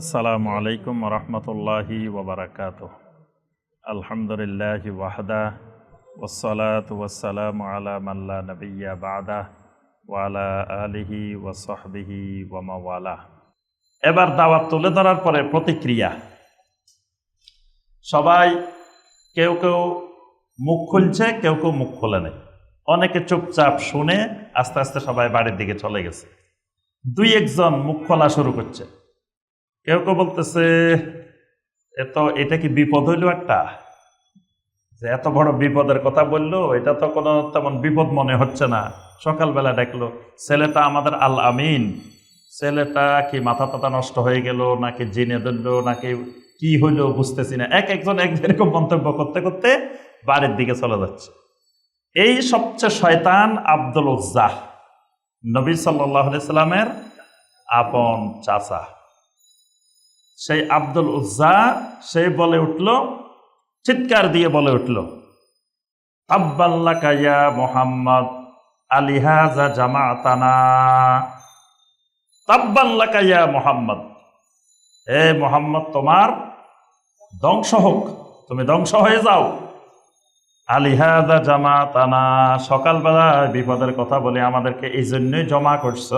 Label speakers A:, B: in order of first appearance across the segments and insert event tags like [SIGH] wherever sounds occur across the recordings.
A: আসসালামু আলাইকুম রহমতুল্লাহি ওবরাকাত আলহামদুলিল্লাহ ওয়াহদা ওসলাত ওয়াসালাম আলা মাল্লা নবিয়া বাদা ওয়ালা আলিহি ওয়াসহবিহি ওয়ামাওয়ালা এবার দাওয়াত তুলে ধরার পরে প্রতিক্রিয়া। সবাই কেউ কেউ মুখ খুলছে, কেউ কেউ মুখ খোলে নেই। অনেকে চুপচাপ শুনে আস্তে আস্তে সবাই বাড়ির দিকে চলে গেছে। দুই একজন মুখ খোলা শুরু করছে। কেউ কেউ বলতেছে, এত, এটা কি বিপদ হইল একটা? যে এত বড় বিপদের কথা বলল, এটা তো কোনো তেমন বিপদ মনে হচ্ছে না। সকালবেলা দেখল, ছেলেটা আমাদের আল আমিন। ছেলেটা কি মাথা টাথা নষ্ট হয়ে গেল, নাকি জিনে ধরলো, নাকি কি হইল বুঝতেছি না। এক একজন এক এরকম মন্তব্য করতে করতে বাড়ির দিকে চলে যাচ্ছে। এই সবচেয়ে শয়তান আব্দুল উজ্জাহ নবী সাল্লাহ সাল্লামের আপন চাচা। সেই আব্দুল উজ্জা সেই বলে উঠল, চিৎকার দিয়ে বলে উঠল আব্বাল্লাকাইয়া মোহাম্মদ আলিহাজা জামাতানা তাব্বাল্লাকাইয়া মোহাম্মদ হে মোহাম্মদ তোমার ধ্বংস হোক, তুমি ধ্বংস হয়ে যাও। আলিহাদা জামাতানা সকালবেলা বিপদের কথা বলে আমাদেরকে এই জন্যই জমা করছ,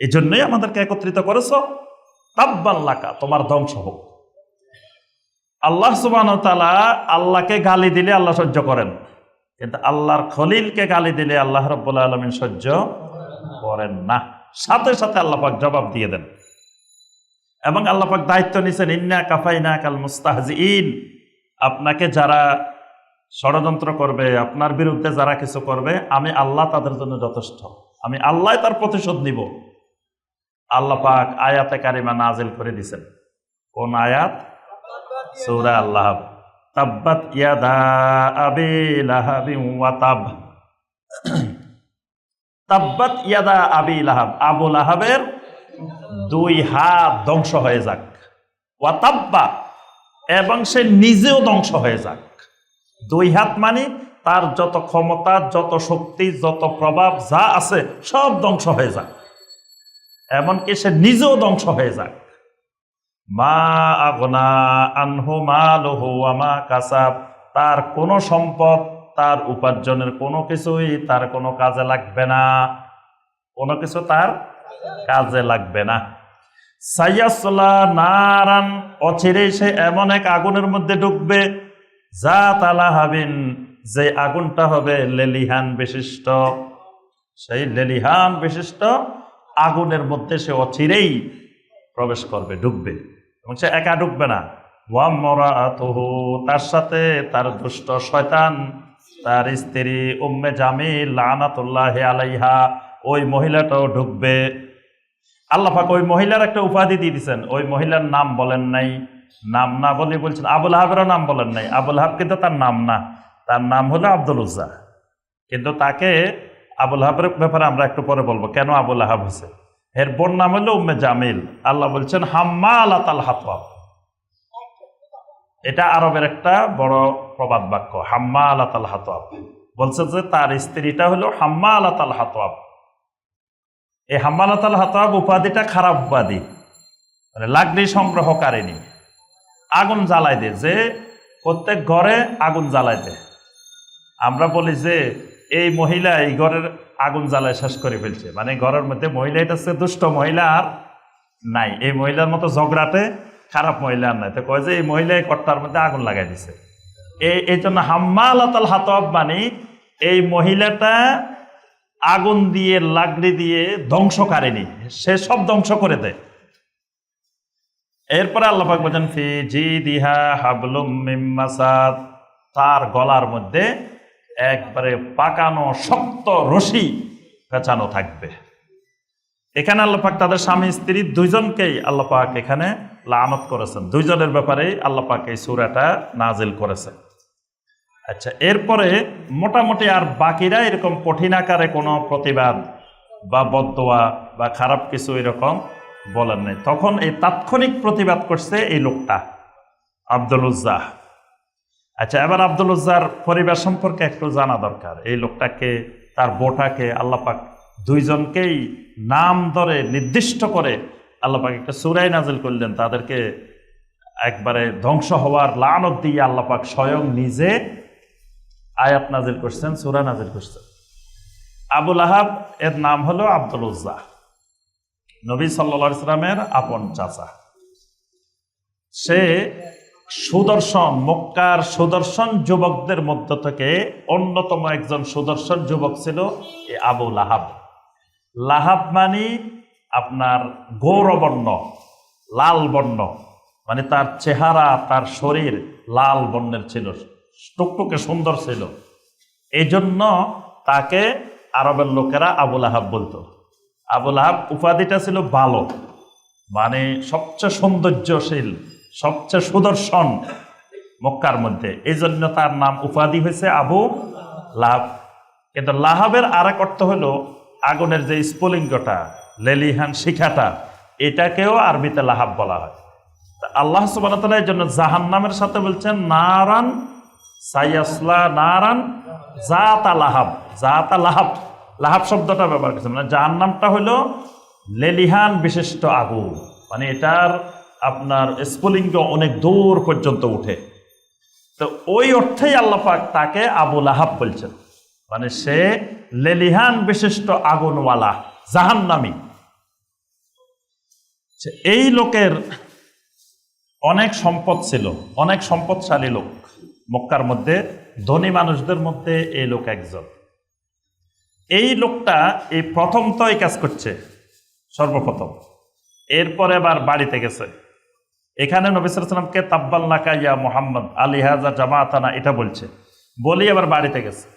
A: এই জন্যই আমাদেরকে একত্রিত করেছ। তাব্বাল্লাকা তোমার ধ্বংস হোক। আল্লাহ সুবান তালা আল্লাহকে গালি দিলে আল্লাহ সহ্য করেন। কিন্তু আল্লাহর খলিলকে গালি দিলে আল্লাহ রব্বুল্লা আলমিন সহ্য করেন না। সাথে সাথে আল্লাপাক জবাব দিয়ে দেন। এবং আল্লাপাক দায়িত্ব নিছেন, ইন্না কাফাইনা কাল মুস্তাহজিন আপনাকে যারা ষড়যন্ত্র করবে, আপনার বিরুদ্ধে যারা কিছু করবে, আমি আল্লাহ তাদের জন্য যথেষ্ট। আমি আল্লাহ তার প্রতিশোধ নিব। আল্লাহ পাক আয়াতে কারিমা নাজিল করে দিছেন। কোন আয়াত? সৌরা আল্লাহ তাব্বাত ইয়াদা আবি লাহাবি ওয়া তাব। তাব্বাত ইয়াদা আবি লাহাব। আবু লাহাবের দুই হাত ধ্বংস হয়ে যাক। ওয়া তাব্বা, এবং সে নিজেও ধ্বংস হয়ে যাক। দুই হাত মানে তার যত ক্ষমতা, যত শক্তি, যত প্রভাব যা আছে সব ধ্বংস হয়ে যাক। এমনকি সে নিজেও ধ্বংস হয়ে যাক মা আগনা আনহু মা লোহু আমা কাসাব, তার কোনো সম্পদ, তার উপার্জনের কোনো কিছুই তার কোনো কাজে লাগবে না। কোনো কিছু তার কাজে লাগবে না। সাইয়াসলা নারান, অচিরেই সে এমন এক আগুনের মধ্যে ঢুকবে যা তালা হাবিন যে আগুনটা হবে লেলিহান বিশিষ্ট। সেই লেলিহান বিশিষ্ট আগুনের মধ্যে সে অচিরেই প্রবেশ করবে ঢুকবে এবং সে একা ঢুকবে না। ওয়াম মরা তার সাথে তার দুষ্ট শয়তান, তার স্ত্রী উম্মে জামিল লানাতুল্লাহ আলাইহা, ওই মহিলাটাও ঢুকবে আল্লাহাক ওই মহিলার একটা উপাধি দিয়ে দিচ্ছেন ওই মহিলার নাম বলেন নাই। নাম না বলে বলছেন, আবুল হাবেরও নাম বলেন নাই। আবুল হাব কিন্তু তার নাম না। তার নাম হলো আব্দুল উজ্জা। কিন্তু তাকে আবুল হাবের ব্যাপারে আমরা একটু পরে বলব, কেন আবুল আহাব হয়েছে? এর বোন নাম হলো উম্মে জামিল। আল্লাহ বলছেন হাম্মা আল্লাহ তাল এটা আরবের একটা বড় প্রবাদ বাক্য হাম্মা আল্লাহ তাল হাতওয়াব বলছে যে, তার স্ত্রীটা হলো হাম্মা আল্লাহ তাল হাতওয়াব এই হাম্মা আল্লাহ তাল হাতওয়াব উপাধিটা খারাপ উপাধি। মানে লাকড়ি সংগ্রহকারিনী আগুন জ্বালাই দে, যে প্রত্যেক ঘরে আগুন জ্বালাই দে। আমরা বলি যে এই মহিলা এই ঘরের আগুন জ্বালায় শেষ করে ফেলছে। মানে ঘরের মধ্যে মহিলা এটা হচ্ছে দুষ্ট মহিলা আর নাই। এই মহিলার মতো ঝগড়াতে খারাপ মহিলা আর নাই। তো কয় যে এই মহিলা এই কট্টার মধ্যে আগুন লাগাই দিছে। এই এই জন্য হাম্মা আল্লাহ হাতব মানে এই মহিলাটা আগুন দিয়ে লাকড়ি দিয়ে ধ্বংসকারিনী সে সব ধ্বংস করে দেয়। এরপরে আল্লাহাক বলছেন, ফি জি দিহা হাবলুম মিম্মাসাদ তার গলার মধ্যে একবারে পাকানো শক্ত রশি পেঁচানো থাকবে। এখানে আল্লাপাক তাদের স্বামী, স্ত্রী দুইজনকেই আল্লাপাক এখানে লানত করেছেন। দুইজনের ব্যাপারে আল্লাপাক এই সুরাটা নাজিল করেছেন। আচ্ছা এরপরে মোটামুটি আর বাকিরা এরকম কঠিন আকারে কোনো প্রতিবাদ বা বদোয়া বা খারাপ কিছু এরকম বলেন নাই। তখন এই তাৎক্ষণিক প্রতিবাদ করছে এই লোকটা, আব্দুল উজ্জাহ। আচ্ছা এবার আব্দুল উজ্জার পরিবার সম্পর্কে একটু জানা দরকার। এই লোকটাকে, তার বোটাকে আল্লাপাক দুইজনকেই নাম ধরে নির্দিষ্ট করে আল্লাপাক একটা সুরাই নাজিল করলেন। তাদেরকে একবারে ধ্বংস হওয়ার লানত দিয়ে আল্লাপাক স্বয়ং নিজে আয়াত নাজিল করছেন, সুরা নাজিল করছেন। আবুল আহাব, এর নাম হলো আব্দুল উজ্জা নবী সাল্লা ইসলামের আপন চাচা। সে সুদর্শন, মক্কার সুদর্শন যুবকদের মধ্য থেকে অন্যতম একজন সুদর্শন যুবক ছিল এই আবু লাহাব। লাহাব মানে আপনার গৌরবর্ণ, লাল বর্ণ মানে তার চেহারা, তার শরীর লাল বর্ণের ছিল, টুকটুকে সুন্দর ছিল। এই জন্য তাকে আরবের লোকেরা আবুল আহাব বলতো। আবুল আহাব উপাধিটা ছিল ভালো মানে সবচেয়ে সৌন্দর্যশীল সবচেয়ে সুদর্শন মক্কার মধ্যে। এই জন্য তার নাম উপাধি হয়েছে আবু লাভ কিন্তু লাহাবের আর এক অর্থ হলো আগুনের যে স্ফুলিঙ্গটা, লেলিহান শিখাটা, এটাকেও আরবিতে লাহাব বলা হয়। আল্লাহ সুবাহ এই জন্য জাহান নামের সাথে বলছেন, নারান সাইয়াসলা, নারান জাতা লাহাব। জাতা লাহাব লাহাব শব্দটা ব্যবহার করছে মানে জাহান নামটা হলো লেলিহান বিশিষ্ট আগুন মানে এটার আপনার স্ফুলিঙ্গ অনেক দূর পর্যন্ত উঠে। তো ওই অর্থেই আল্লাপাক তাকে আবুল লাহাব বলছেন। মানে সে লেলিহান বিশিষ্ট আগুনওয়ালা, জাহান্নামী। এই লোকের অনেক সম্পদ ছিল, অনেক সম্পদশালী লোক। মক্কার মধ্যে ধনী মানুষদের মধ্যে এই লোক একজন। এই লোকটা এই প্রথম তো এই কাজ করছে, সর্বপ্রথম। এরপরে আবার বাড়িতে গেছে। এখানে নবিসামকে তাব্বাল নাকা, ইয়া মোহাম্মদ, আলী হাজা জামাতানা, এটা বলছে। বলি আবার বাড়িতে গেছে।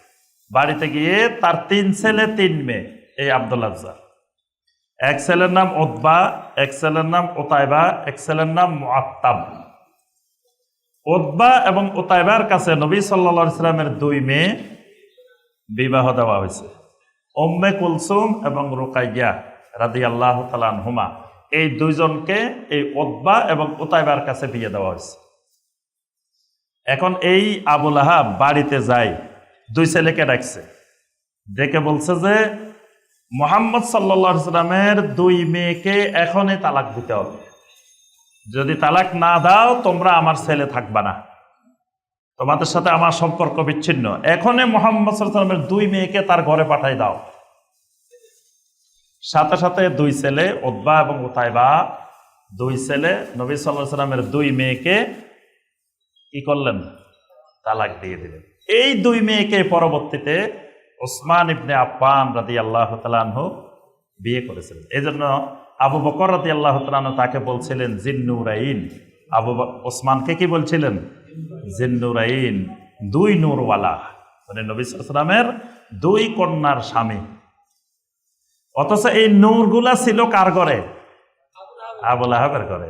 A: বাড়িতে গিয়ে তার তিন ছেলে, তিন মেয়ে, এই আব্দুল এক ছেলের নাম ওতবা এক ছেলের নাম ওতাইবা এক ছেলের নাম মুআত্তাব। ওতবা এবং ওতাইবার কাছে নবী সাল্লা ইসলামের দুই মেয়ে বিবাহ দেওয়া হয়েছে। ওম্মে কুলসুম এবং রুকাইয়া রাদি আল্লাহ তালান হুমা এই দুইজনকে এই ওতবা এবং ওতাইবার কাছে বিয়ে দেওয়া হয়েছে। এখন এই আবুল আহাব বাড়িতে যায়, দুই ছেলেকে ডাকছে। ডেকে বলছে যে, মোহাম্মদ সাল্লা সাল্লামের দুই মেয়েকে এখনই তালাক দিতে হবে। যদি তালাক না দাও, তোমরা আমার ছেলে থাকবা না। তোমাদের সাথে আমার সম্পর্ক বিচ্ছিন্ন। এখনই মোহাম্মদ সাল্লামের দুই মেয়েকে তার ঘরে পাঠাই দাও। সাথে সাথে দুই ছেলে ওদ্বা এবং ওতাইবা দুই ছেলে, নবী সাল্লাহ সাল্লামের দুই মেয়েকে কি করলেন? তালাক দিয়ে দিলেন। এই দুই মেয়েকে পরবর্তীতে ওসমান ইবনে আপ্পান রাদি আল্লাহ তালাহ বিয়ে করেছিলেন। এই জন্য আবু বকর রাদি আল্লাহ তালাহ তাকে বলছিলেন, জিন্নুরাইন। আবু ওসমানকে কি বলছিলেন? জিন্নুরাইন, দুই নূরওয়ালা। মানে নবী সালামের দুই কন্যার স্বামী। অথচ এই নূরগুলা ছিল কার ঘরে? আবুল আহাবের ঘরে।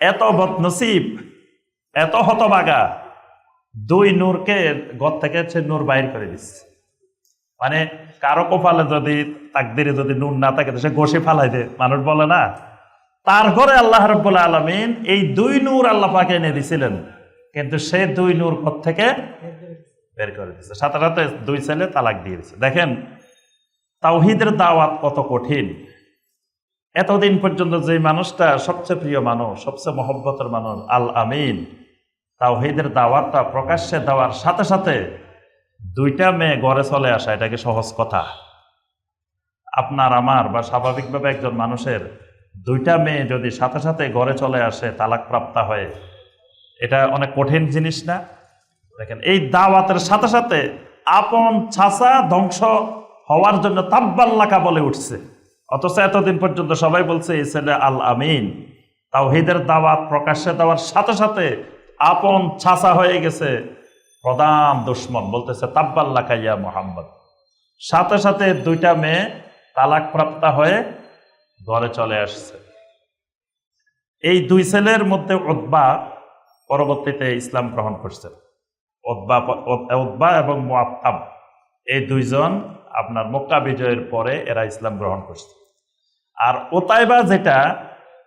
A: এত বদনসিব, এত হতবাগা, দুই নূরকে ঘর থেকে সে নূর বাইর করে দিচ্ছে। মানে কারও কপালে যদি তাকদিরে যদি নূর না থাকে সে ঘষে ফালাই দে মানুষ বলে না, তার ঘরে আল্লাহ রব্বুল আলমিন এই দুই নূর আল্লাহ পাকে এনে দিছিলেন। কিন্তু সে দুই নূর ঘর থেকে বের করে দিচ্ছে সাথে সাথে দুই ছেলে তালাক দিয়ে দিচ্ছে দেখেন তাওহিদের দাওয়াত কত কঠিন? এতদিন পর্যন্ত যে মানুষটা সবচেয়ে প্রিয় মানুষ, সবচেয়ে মহব্বতের মানুষ আল আমিন তাওহিদের দাওয়াতটা প্রকাশ্যে দেওয়ার সাথে সাথে দুইটা মেয়ে ঘরে চলে আসা, এটা কি সহজ কথা? আপনার, আমার বা স্বাভাবিকভাবে একজন মানুষের দুইটা মেয়ে যদি সাথে সাথে ঘরে চলে আসে তালাক প্রাপ্তা হয়ে, এটা অনেক কঠিন জিনিস না? দেখেন, এই দাওয়াতের সাথে সাথে আপন ছাসা ধ্বংস হওয়ার জন্য তাব্বাল্লাকা বলে উঠছে। অথচ এতদিন পর্যন্ত সবাই বলছে, এই ছেলে আল আমিন। তাওহিদের দাওয়াত, প্রকাশ্যে দেওয়ার সাথে সাথে আপন ছাসা হয়ে গেছে প্রধান দুশ্মন, বলতেছে তাব্বাল্লাকা ইয়া মোহাম্মদ। সাথে সাথে দুইটা মেয়ে তালাক প্রাপ্তা হয়ে ঘরে চলে আসছে। এই দুই ছেলের মধ্যে ওদবা পরবর্তীতে ইসলাম গ্রহণ করছেন ওদবা ওদবা এবং মুআত্তাব, এই দুইজন আপনার মক্কা বিজয়ের পরে এরা ইসলাম গ্রহণ করছে। আর ওতাইবা যেটা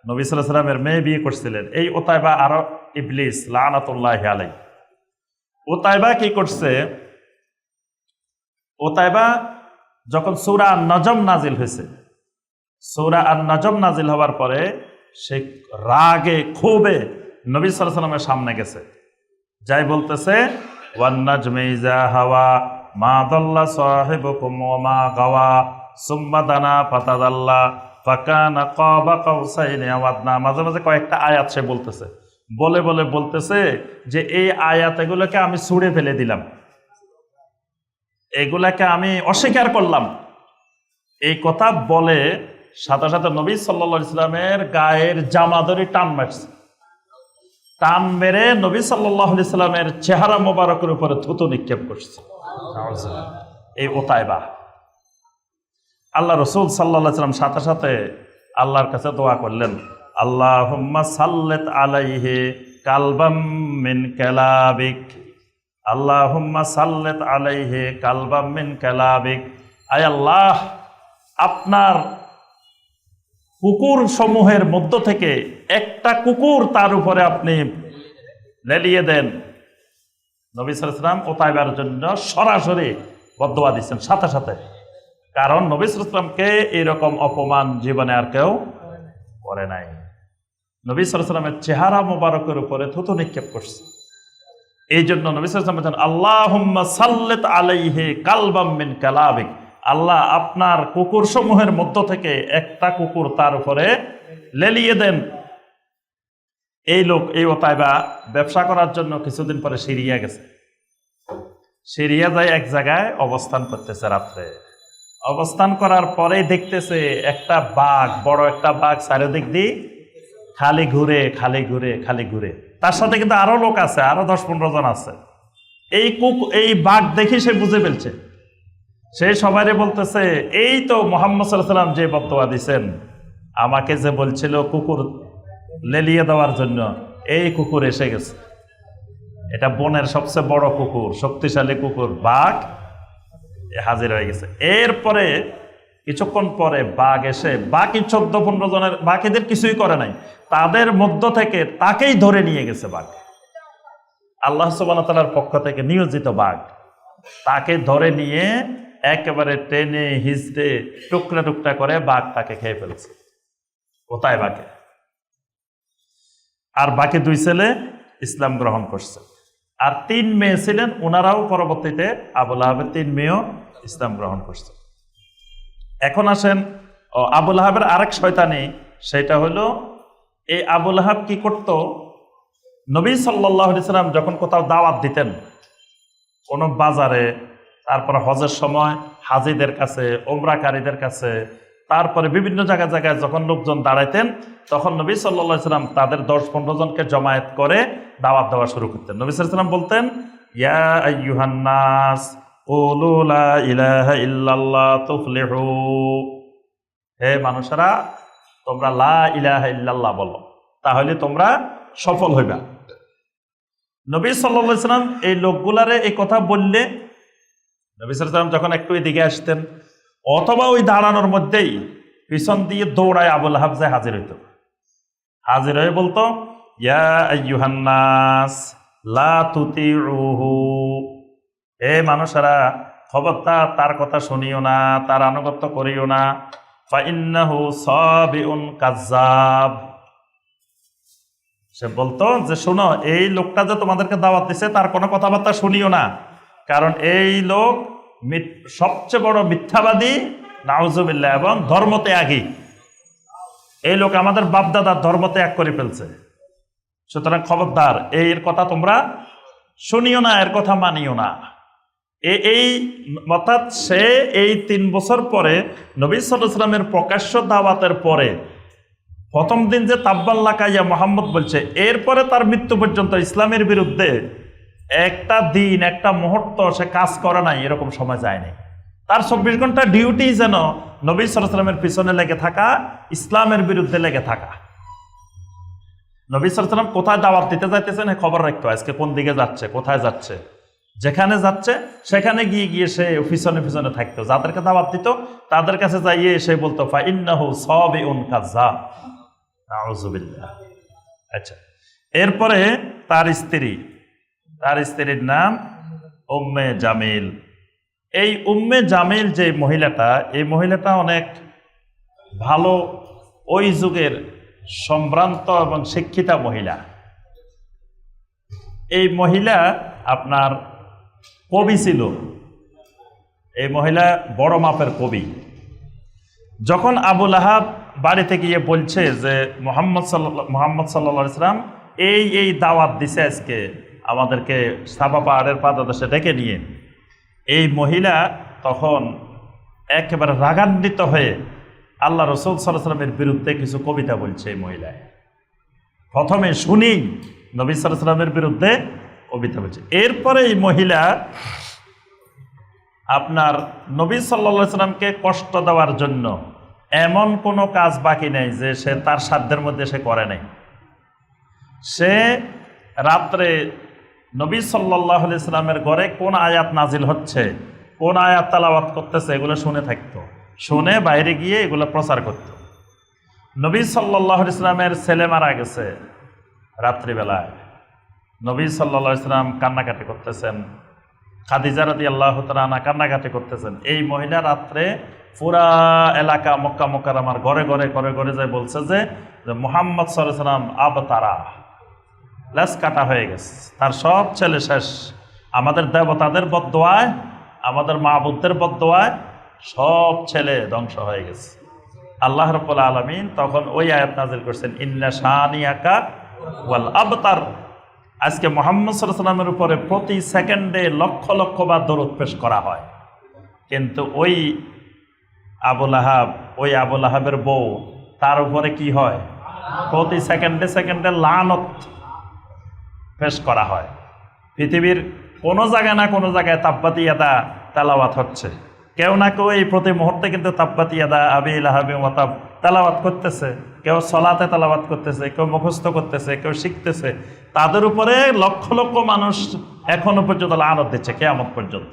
A: নবী সাল্লাহ সাল্লামের মেয়ে বিয়ে করছিলেন, এই ওতাইবা আরও ইবলিস, লানাতুল্লাহ আলাই ওতাইবা কি করছে? ওতাইবা যখন সৌরা আর নজম নাজিল হয়েছে, সৌরা আর নজম নাজিল হওয়ার পরে সে রাগে, ক্ষোভে নবী আলাইহি সাল্লামের সামনে গেছে। যাই বলতেছে, ওয়ান্নাজমে ইজা হাওয়া মাঝে মাঝে কয়েকটা আয়াত সে বলতেছে। বলে বলে বলতেছে যে এই আমি ছুঁড়ে ফেলে দিলাম। এগুলাকে আমি অস্বীকার করলাম। এই কথা বলে সাথে সাথে নবী সাল্লা ইসলামের গায়ের জামাদরি টান মারছে। টান মেরে নবী সাল্লাহ ইসলামের চেহারা মোবারকের উপরে থুতু নিক্ষেপ করছে। এই ওতায়বা। আল্লাহ রসুল সাল্লাহ সাল্লাম সাথে সাথে আল্লাহর কাছে দোয়া করলেন আল্লাহ সাল্লেত আলাইহে কালবাম মিন কেলাবিক। আল্লাহ সাল্লেত আলাইহে কালবাম মিন কেলাবিক। আয় আল্লাহ, আপনার কুকুর সমূহের মধ্য থেকে একটা কুকুর তার উপরে আপনি লেলিয়ে দেন। নবী সালাম ও তাইবার জন্য সরাসরি বদোয়া দিচ্ছেন, সাথে সাথে। কারণ নবী সালামকে এরকম অপমান জীবনে আর কেউ করে নাই। নবী সালামের চেহারা মোবারকের উপরে থুতু নিক্ষেপ করছে। এই জন্য নবী সালাম বলছেন আল্লাহ সাল্লেত আলাইহে কালবাম মিন কালাবিক আল্লাহ আপনার কুকুর সমূহের মধ্য থেকে একটা কুকুর তার উপরে লেলিয়ে দেন। এই লোক, এই ওতাইবা ব্যবসা করার জন্য কিছুদিন পরে সিরিয়া গেছে। সিরিয়া যায় এক জায়গায় অবস্থান করতেছে রাত্রে। অবস্থান করার পরেই দেখতেছে একটা বাঘ, বড় একটা বাঘ চারিদিক দিয়ে খালি ঘুরে খালি ঘুরে খালি ঘুরে। তার সাথে কিন্তু আরও লোক আছে, আরও দশ পনেরো জন আছে। এই কুক, এই বাঘ দেখি সে বুঝে ফেলছে। সে সবাই বলতেছে, এই তো মোহাম্মদ সাল্লাম যে বক্তব্য দিছেন, আমাকে যে বলছিল কুকুর লেলিয়ে দেওয়ার জন্য এই কুকুর এসে গেছে। এটা বনের সবচেয়ে বড় কুকুর, শক্তিশালী কুকুর, বাঘ হাজির হয়ে গেছে। এরপরে কিছুক্ষণ পরে বাঘ এসে, বাকি চোদ্দ পনেরো জনের, বাকিদের কিছুই করে নাই। তাদের মধ্য থেকে তাকেই ধরে নিয়ে গেছে বাঘ। আল্লাহ সুবান পক্ষ থেকে নিয়োজিত বাঘ। তাকে ধরে নিয়ে একেবারে টেনে হিজড়ে টুকরা টুকরা করে বাঘ তাকে খেয়ে ফেলছে। কোথায় বাঘে? আর বাকি দুই ছেলে ইসলাম গ্রহণ করছে। আর তিন মেয়ে ছিলেন ওনারাও পরবর্তীতে আবুল আহাবের তিন মেয়েও ইসলাম গ্রহণ করছে। এখন আসেন আবুল আহাবের আরেক শয়তানি, সেটা হলো এই আবুল আহাব কি করত? নবী সাল্লাহ সাল্লাম যখন কোথাও দাওয়াত দিতেন, কোনো বাজারে, তারপরে হজের সময় হাজিদের কাছে ওমরাকারীদের কাছে, তারপরে বিভিন্ন জায়গায় জায়গায় যখন লোকজন দাঁড়াইতেন তখন নবী সাল্লা সাল্লাম তাদের দশ পনেরো জনকে জমায়েত করে দাওয়াত দেওয়া শুরু করতেন। নবী সাল্লাম বলতেন, ইয়া তুফলিহু। হে মানুষেরা, তোমরা লা ইলাহা বলো, তাহলে তোমরা সফল হইবা। নবী সাল্লাম এই লোকগুলারে এই কথা বললে, নবী সাল্লাম যখন একটু এদিকে আসতেন, অথবা ওই দাঁড়ানোর মধ্যেই পিছন দিয়ে দৌড়ায় আবুল হাফজে হাজির হইত। হাজির হয়ে বলতো হে মানুষেরা, খবরদার, তার কথা শুনিও না, তার আনুগত্য করিও না। সে বলতো, যে শোনো, এই লোকটা যে তোমাদেরকে দাওয়াত দিছে, তার কোনো কথাবার্তা শুনিও না। কারণ এই লোক সবচেয়ে বড় মিথ্যাবাদী, নাউজুবিল্লাহ, এবং ধর্মতে ত্যাগী এই লোক আমাদের বাপদাদার ধর্ম ত্যাগ করে ফেলছে। সুতরাং খবরদার এর কথা তোমরা শুনিও না, এর কথা মানিও না। এই, অর্থাৎ সে এই তিন বছর পরে নবী সাল্লামের প্রকাশ্য দাওয়াতের পরে প্রথম দিন যে তাব্বাল্লা কাইয়া মোহাম্মদ বলছে, এরপরে তার মৃত্যু পর্যন্ত ইসলামের বিরুদ্ধে একটা দিন, একটা মুহূর্ত সে কাজ করে নাই, এরকম সময় যায়নি তার চব্বিশ ঘণ্টা ডিউটি যেন নবী সালামের পিছনে লেগে থাকা, ইসলামের বিরুদ্ধে লেগে থাকা। নবী সালাম কোথায় দাওয়াত দিতে যাইতেছেন? খবর রাখতো, আজকে কোন দিকে যাচ্ছে, কোথায় যাচ্ছে? যেখানে যাচ্ছে, সেখানে গিয়ে গিয়ে সে পিছনে পিছনে থাকতো। যাদেরকে দাওয়াত দিত, তাদের কাছে যাইয়ে সে বলতো আচ্ছা এরপরে তার স্ত্রী, তার স্ত্রীর নাম উম্মে জামিল। এই উম্মে জামিল যে মহিলাটা, এই মহিলাটা অনেক ভালো ওই যুগের সম্ভ্রান্ত এবং শিক্ষিতা মহিলা। এই মহিলা আপনার কবি ছিল। এই মহিলা বড় মাপের কবি। যখন আবুল আহাব বাড়িতে গিয়ে বলছে যে, মোহাম্মদ সাল্লাহ মোহাম্মদ সাল্লা ইসলাম এই এই দাওয়াত দিছে আজকে আমাদেরকে সাবা পাহাড়ের পাদদেশে ডেকে নিয়ে। এই মহিলা তখন একেবারে রাগান্বিত হয়ে আল্লাহ রসুল সাল্লাহ সাল্লামের বিরুদ্ধে কিছু কবিতা বলছে এই মহিলায়। প্রথমে শুনি নবী সাল্লামের বিরুদ্ধে কবিতা বলছে। এরপরে এই মহিলা আপনার নবী সাল্লা সাল্লামকে কষ্ট দেওয়ার জন্য এমন কোনো কাজ বাকি নেই যে সে তার সাধ্যের মধ্যে সে করে নাই। সে রাত্রে নবী সাল্লাহ ইসলামের ঘরে কোন আয়াত নাজিল হচ্ছে? কোন আয়াত তালাবাত করতেছে? এগুলো শুনে থাকতো। শুনে বাইরে গিয়ে এগুলো প্রচার করত। নবী সাল্লাহ ইসলামের ছেলে মারা গেছে রাত্রিবেলায়। নবী সাল্লা ইসলাম কান্নাকাটি করতেছেন। খাদিজা রাদি আল্লাহ তালা কান্নাকাটি করতেছেন। এই মহিলা রাত্রে পুরা এলাকা মক্কা মক্কার আমার ঘরে ঘরে ঘরে ঘরে যায় বলছে যে মোহাম্মদ সাল্লাম আব তারা লেস কাটা হয়ে গেছে। তার সব ছেলে শেষ। আমাদের দেবতাদের বদোয়ায় আমাদের মা বুদ্ধের বদোয়ায় সব ছেলে ধ্বংস হয়ে গেছে। আল্লাহ রব্বুল আলমিন তখন ওই আয়াত নাজিল করছেন, ইন্না শাহানিয়াকা ওয়াল আবতার। আজকে মোহাম্মদ সাল্লামের উপরে প্রতি সেকেন্ডে লক্ষ লক্ষ বা দরদ পেশ করা হয়। কিন্তু ওই আবুল আহাব ওই আবুল আহাবের বউ, তার উপরে কি হয়? প্রতি সেকেন্ডে সেকেন্ডে লানত পেশ করা হয়। পৃথিবীর কোনো জায়গায় না কোনো জায়গায় তাব্বাতি ইয়াদা তালাওয়াত হচ্ছে। কেউ না কেউ এই প্রতি মুহূর্তে কিন্তু তাব্বাতি ইয়াদা আবি আহাবি মতাব তালাওয়াত করতেছে। কেউ সলাতে তালাবাত করতেছে, কেউ মুখস্থ করতেছে, কেউ শিখতেছে। তাদের উপরে লক্ষ লক্ষ মানুষ এখনও পর্যন্ত লানত দিচ্ছে, কেয়ামত পর্যন্ত।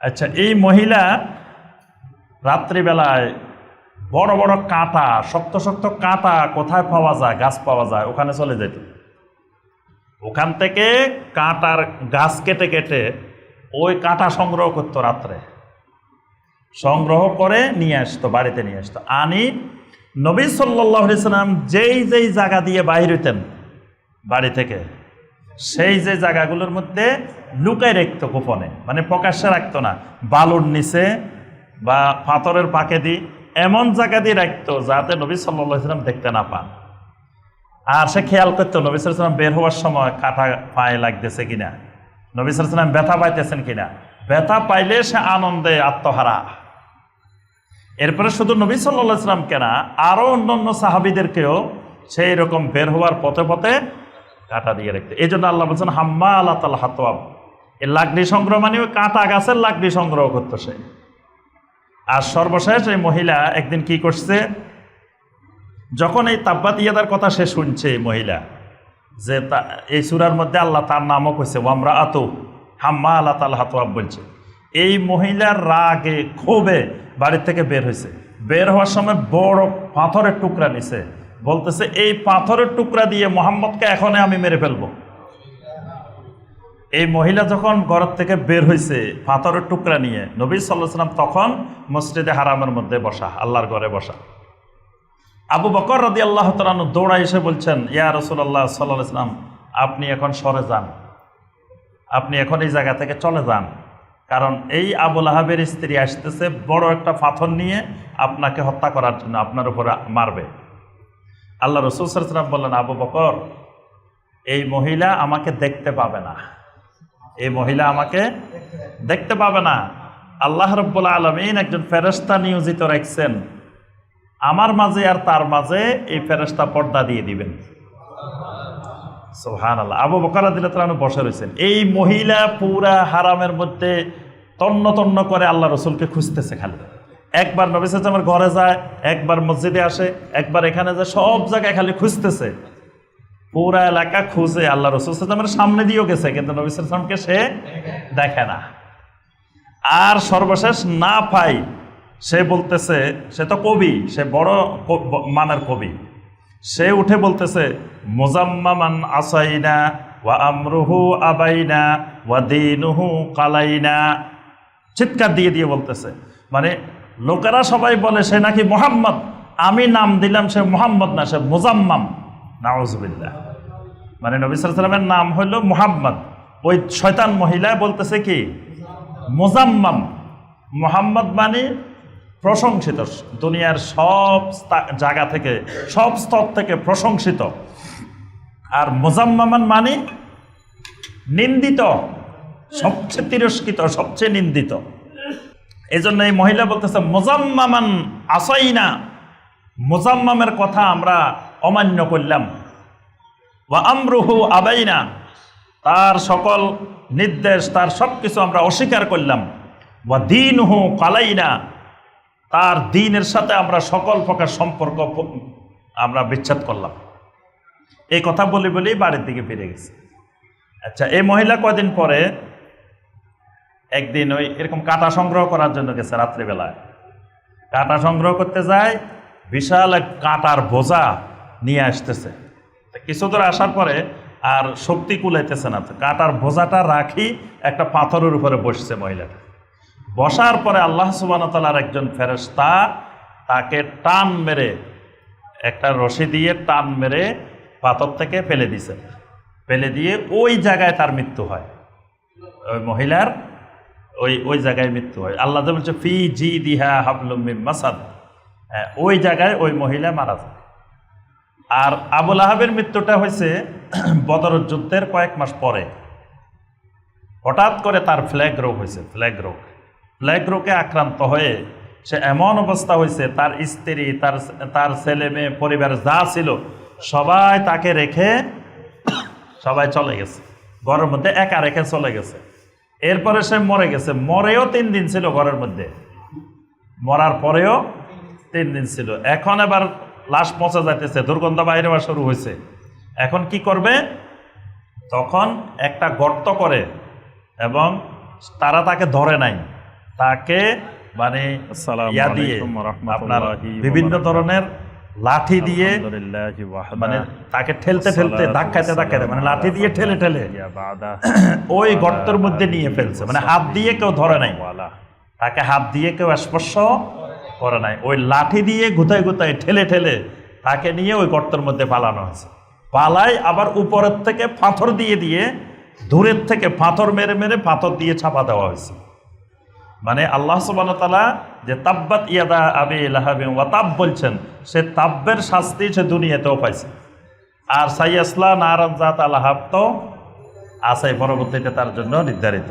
A: আচ্ছা এই মহিলা রাত্রিবেলায় বড় বড় কাঁটা, শক্ত শক্ত কাঁটা কোথায় পাওয়া যায়, গাছ পাওয়া যায়, ওখানে চলে যেত। ওখান থেকে কাঁটার গাছ কেটে কেটে ওই কাঁটা সংগ্রহ করতো রাত্রে। সংগ্রহ করে নিয়ে আসতো, বাড়িতে নিয়ে আসতো। আনি নবী সাল্লাহ সাল্লাম যেই যেই জায়গা দিয়ে বাইর হইতেন বাড়ি থেকে, সেই যে জায়গাগুলোর মধ্যে লুকায় রাখতো গোপনে মানে প্রকাশ্যে রাখতো না। বালুর নিচে বা পাথরের পাকে দি এমন জায়গা দিয়ে রাখতো যাতে নবী সাল্লাহ সাল্লাম দেখতে না পান। আর সে খেয়াল করতো, নবী সাল্লাম বের হওয়ার সময় কাটা পায়ে লাগতেছে কিনা? নবী সাল্লাম ব্যথা পাইতেছেন কিনা? ব্যথা পাইলে সে আনন্দে আত্মহারা। এরপরে শুধু নবী সাল্লাহ ইসলাম কেনা, আরও অন্য অন্য সাহাবিদেরকেও সেই রকম বের হওয়ার পথে পথে কাঁটা দিয়ে রাখতে। এই জন্য আল্লাহ বলছেন হাম্মা আল্লাহ তাল হাতোয়াব এই লাকড়ি সংগ্রহ মানে ওই কাঁটা গাছের লাকড়ি সংগ্রহ করতো সে। আর সর্বশেষ এই মহিলা একদিন কি করছে? যখন এই তাব্বাত ইয়াদার কথা সে শুনছে এই মহিলা, যে তা, এই সুরার মধ্যে আল্লাহ তার নামও কইছে ওয়ামরা আতো হাম্মা আল্লাহ তাল হাতোয়াব বলছে। এই মহিলার রাগে, ক্ষোভে বাড়ির থেকে বের হয়েছে বের হওয়ার সময় বড় পাথরের টুকরা নিছে। বলতেছে, এই পাথরের টুকরা দিয়ে মোহাম্মদকে এখনই আমি মেরে ফেলব। এই মহিলা যখন ঘর থেকে বের হয়েছে পাথরের টুকরা নিয়ে, নবী সাল্লাহ সাল্লাম তখন মসজিদে হারামের মধ্যে বসা, আল্লাহর ঘরে বসা। আবু বকর রাদি আল্লাহ তালানু দৌড়া এসে বলছেন, ইয়া রসুল্লাহ সাল্লাহ ইসলাম আপনি এখন সরে যান। আপনি এখন এই জায়গা থেকে চলে যান। কারণ এই আবুল আহাবের স্ত্রী আসতেছে বড় একটা পাথর নিয়ে আপনাকে হত্যা করার জন্য, আপনার উপরে মারবে। আল্লাহ রসুল সাল্লাম বললেন, আবু বকর, এই মহিলা আমাকে দেখতে পাবে না। এই মহিলা আমাকে দেখতে পাবে না। আল্লাহ রব্বুল আলমিন একজন ফেরস্তা নিয়োজিত রাখছেন। আমার মাঝে আর তার মাঝে এই ফেরেস্তা পর্দা দিয়ে দিবেন। সোহান আল্লাহ আবু বকর দিলে তারা বসে রয়েছেন। এই মহিলা পুরা হারামের মধ্যে তন্ন তন্ন করে আল্লাহ রসুলকে খুঁজতেছে খালি। একবার নবিসামের ঘরে যায়, একবার মসজিদে আসে, একবার এখানে যায়, সব জায়গায় খালি খুঁজতেছে। পুরা এলাকা খুঁজে আল্লাহ রসুল সাল্লামের সামনে দিয়েও গেছে, কিন্তু নবী সাল্লামকে সে দেখে না। আর সর্বশেষ না পাই সে বলতেছে, সে তো কবি, সে বড় মানের কবি। সে উঠে বলতেছে, মোজাম্মামান আসাইনা ওয়া আমরুহু আবাইনা ওয়া দিনুহু কালাইনা। চিৎকার দিয়ে দিয়ে বলতেছে। মানে লোকেরা সবাই বলে, সে নাকি মোহাম্মদ? আমি নাম দিলাম, সে মোহাম্মদ না, সে মুজাম্মাম। নাউজবিল্লাহ। মানে নবী নাম হলো মুহাম্মদ। ওই শয়তান মহিলা বলতেছে কি? মুজাম্মাম। মোহাম্মদ মানে প্রশংসিত। দুনিয়ার সব জায়গা থেকে, সব স্তর থেকে প্রশংসিত। আর মুজাম্মামান মানে নিন্দিত, সবচেয়ে তিরস্কৃত, সবচেয়ে নিন্দিত। এই জন্য এই মহিলা বলতেছে, মোজাম্মামান আসই না মোজাম্মামের কথা আমরা অমান্য করলাম। বা আমরুহু আবাইনা, তার সকল নির্দেশ, তার সব কিছু আমরা অস্বীকার করলাম। ওয়া দিনহু কালাইনা তার দিনের সাথে আমরা সকল প্রকার সম্পর্ক আমরা বিচ্ছেদ করলাম। এই কথা বলে বলেই বাড়ির দিকে ফিরে গেছে। আচ্ছা এই মহিলা কয়দিন পরে একদিন ওই এরকম কাটা সংগ্রহ করার জন্য গেছে রাত্রিবেলায়। কাটা সংগ্রহ করতে যায়, বিশাল এক কাটার বোঝা নিয়ে আসতেছে। কিছু দূর আসার পরে আর শক্তি কুলাইতেছে না। তো কাটার বোঝাটা রাখি একটা পাথরের উপরে বসছে মহিলাটা। বসার পরে আল্লাহ সুবান তালার একজন ফেরেশতা তাকে টান মেরে একটা রশি দিয়ে টান মেরে পাথর থেকে ফেলে দিছে। ফেলে দিয়ে ওই জায়গায় তার মৃত্যু হয়। ওই মহিলার ওই ওই জায়গায় মৃত্যু হয়। আল্লাহ বলছে ফি জি দিহা হাবলুম মাসাদ। হ্যাঁ, ওই জায়গায় ওই মহিলা মারা যায়। আর আবুল আহাবের মৃত্যুটা হয়েছে [CLEARS THROAT] বদর যুদ্ধের কয়েক মাস পরে। হঠাৎ করে তার ফ্ল্যাগ রোগ হয়েছে ফ্ল্যাগ রোগ। ফ্ল্যাগ রোগে আক্রান্ত হয়ে সে এমন অবস্থা হয়েছে, তার স্ত্রী, তার তার ছেলে মেয়ে পরিবার যা ছিল, সবাই তাকে রেখে সবাই চলে গেছে। ঘরের মধ্যে একা রেখে চলে গেছে। এরপরে সে মরে গেছে। মরেও তিন দিন ছিল ঘরের মধ্যে। মরার পরেও তিন দিন ছিল। এখন এবার লাশ পচা যাইতেছে, দুর্গন্ধ বাইরে শুরু হয়েছে। এখন কি করবে? তখন একটা গর্ত করে এবং তারা তাকে ধরে নাই। তাকে মানে ইয়া দিয়ে আপনার বিভিন্ন ধরনের লাঠি দিয়ে মানে তাকে ঠেলতে ঠেলতে ধাক্কাতে ধাক্কাতে মানে লাঠি দিয়ে ঠেলে ঠেলে। [CLEARS THROAT] ওই গর্তের মধ্যে নিয়ে ফেলছে। মানে হাত দিয়ে কেউ ধরে নাই। তাকে হাত দিয়ে কেউ স্পর্শ করে নাই। ওই লাঠি দিয়ে গুতায় গুতায় ঠেলে ঠেলে তাকে নিয়ে ওই গর্তের মধ্যে পালানো হয়েছে। পালাই আবার উপরের থেকে পাথর দিয়ে দিয়ে দূরের থেকে পাথর মেরে মেরে পাথর দিয়ে ছাপা দেওয়া হয়েছে। মানে আল্লাহ সুবাহতালা যে তাব্বাত ইয়াদা আবি লাহাবি ওয়াতাব বলছেন, সে তাব্বের শাস্তি সে দুনিয়াতেও পাইছে। আর সাইয়াসলা নারান জাত আলাহাব তো আসাই পরবর্তীতে তার জন্য নির্ধারিত।